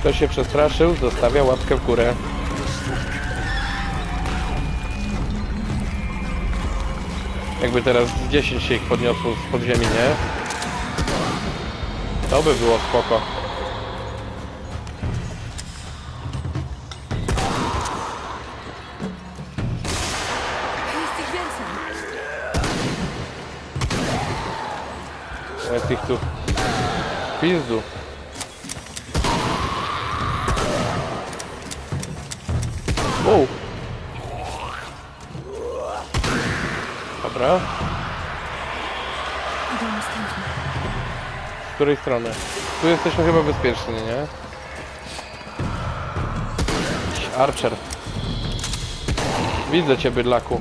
Kto się przestraszył, zostawia łapkę w górę. Jakby teraz z 10 się ich podniosło z podziemi, nie? To by było spoko. Jest ich tu. Pizdu. Wow. Dobra. Z której strony? Tu jesteśmy chyba bezpieczni, nie? Archer. Widzę cię, bydlaku.